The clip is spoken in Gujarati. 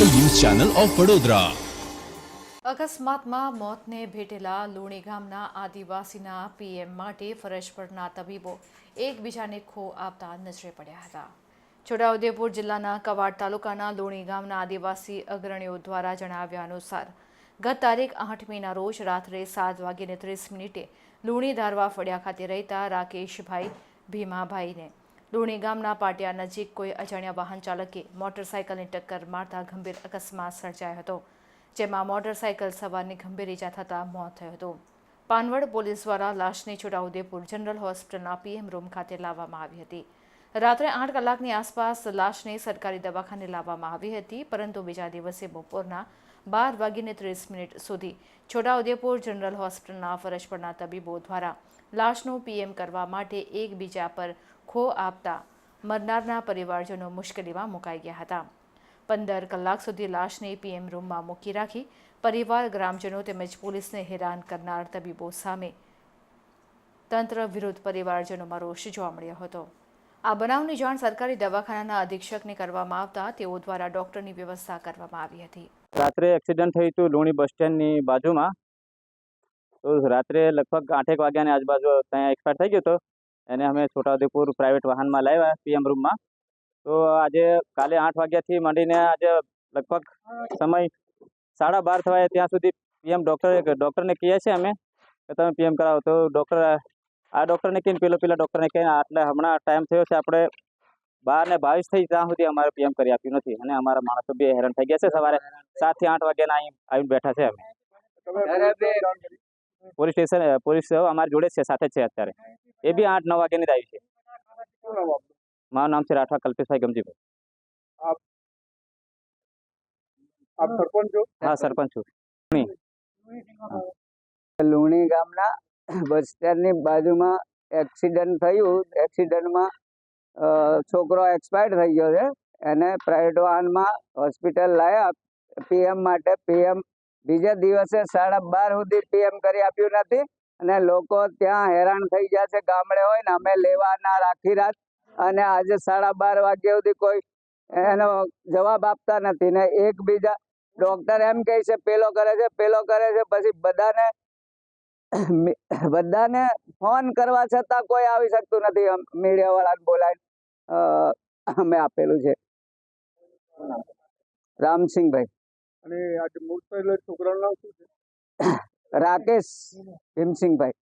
Channel of Vadodara. અકસ્માતમાં મોતને ભેટેલા લુણી ગામના આદિવાસીના પીએમ માટે ફરજ પરના તબીબો એકબીજાને ખો આપતા નજરે પડ્યા હતા. છોટાઉદેપુર જિલ્લાના કવાડ તાલુકાના લુણી ગામના આદિવાસી અગ્રણીઓ દ્વારા જણાવ્યા અનુસાર, ગત તારીખ આઠમીના રોજ રાત્રે સાત વાગીને ત્રીસ મિનિટે લુણી ધારવા ફળિયા ખાતે રહેતા રાકેશભાઈ ભીમાભાઈને લુણી ગામના પાટિયા નજીક કોઈ અજાણ્યા વાહન ચાલકે મોટરસાયકલની ટક્કર મારતા ગંભીર અકસ્માત સર્જાયો હતો, જેમાં મોટરસાયકલ સવારની ગંભીર ઇજા થતાં મોત થયું હતું. પાનવડ પોલીસ દ્વારા લાશને છોટાઉદેપુર જનરલ હોસ્પિટલના પીએમ રૂમ ખાતે લાવવામાં આવી હતી. રાત્રે આઠ કલાકની આસપાસ લાશને સરકારી દવાખાને લાવવામાં આવી હતી, પરંતુ બીજા દિવસે બપોરના બાર વાગીને ત્રીસ મિનિટ સુધી છોટાઉદેપુર જનરલ હોસ્પિટલના ફરજ પરના તબીબો દ્વારા લાશનું પીએમ કરવા માટે એકબીજા પર ખો આપતા મરનારના પરિવારજનો મુશ્કેલીમાં મુકાઈ ગયા હતા. પંદર કલાક સુધી લાશને પીએમ રૂમમાં મૂકી રાખી પરિવાર, ગ્રામજનો તેમજ પોલીસને હેરાન કરનાર તબીબો સામે તંત્ર વિરુદ્ધ પરિવારજનોમાં રોષ જોવા મળ્યો હતો. આ બનાવની જાણ સરકારી દવાખાનાના અધિક્ષકને કરવામાં આવતા તેઓ દ્વારા ડોક્ટરની વ્યવસ્થા કરવામાં આવી હતી. રાત્રે એક્સિડન્ટ થયું હતું લુણી બસ સ્ટેન્ડની બાજુમાં. તો રાત્રે લગભગ આઠેક વાગ્યાની આજુબાજુ ત્યાં એક્સપાયર થઈ ગયો હતો. એને અમે છોટાઉદેપુર પ્રાઇવેટ વાહનમાં લાવ્યા પીએમ રૂમમાં તો આજે કાલે આઠ વાગ્યાથી માંડીને આજે લગભગ સમય સાડા બાર થવાય ત્યાં સુધી પીએમ ડૉક્ટર ડૉક્ટરને કહીએ છીએ અમે કે તમે પીએમ કરાવો. તો ડૉક્ટર આ ડૉક્ટરને કહીને પેલો પેલા ડૉક્ટરને કહીને આટલે હમણાં ટાઈમ થયો છે, આપણે બાર ને બાવીસ થઈ ત્યાં સુધી અમારે પીએમ કરી આપ્યું નથી અને અમારા માણસો બી હેરાન થઈ ગયા છે. સવારે સાતથી આઠ વાગ્યાના અહીં આવીને બેઠા છે અમે. પોલીસ સ્ટેશન પોલીસ અમારી જોડે છે સાથે છે અત્યારે. એ બી આઠ નવ વાગ્યાની જ આવી છે. મારું નામ છે રાઠવા કલ્પેશભાઈ ગમજીભાઈ. આપ સરપંચ છો? હા સરપંચ છું. લુણી ગામના બસ સ્ટેન્ડની બાજુમાં એક્સિડન્ટ થયું. એક્સિડન્ટમાં છોકરો એક્સપાયર્ડ થઈ ગયો છે. એને પ્રાઇવેટ વાહનમાં હોસ્પિટલ લાયા. પીએમ માટે પીએમ બીજા દિવસે સાડા બાર સુધી પીએમ કરી આપ્યું નથી અને લોકો ત્યાં હેરાન થઈ ગયા છે ગામડે હોય ને, અમે લેવાના રાખી રાત. અને આજે સાડા બાર વાગ્યા સુધી કોઈ એનો જવાબ આપતા નથી ને એકબીજા ડોક્ટર એમ કહે છે, પેલો કરે છે, પેલો કરે છે, પછી બધાને બધાને ફોન કરવા છતાં કોઈ આવી શકતું નથી. મીડિયા વાળાને બોલાવીને અમે આપેલું છે. રામસિંહભાઈ. અને આજે મૂળ છોકરાનું નામ શું છે? રાકેશ ભીમસિંહભાઈ.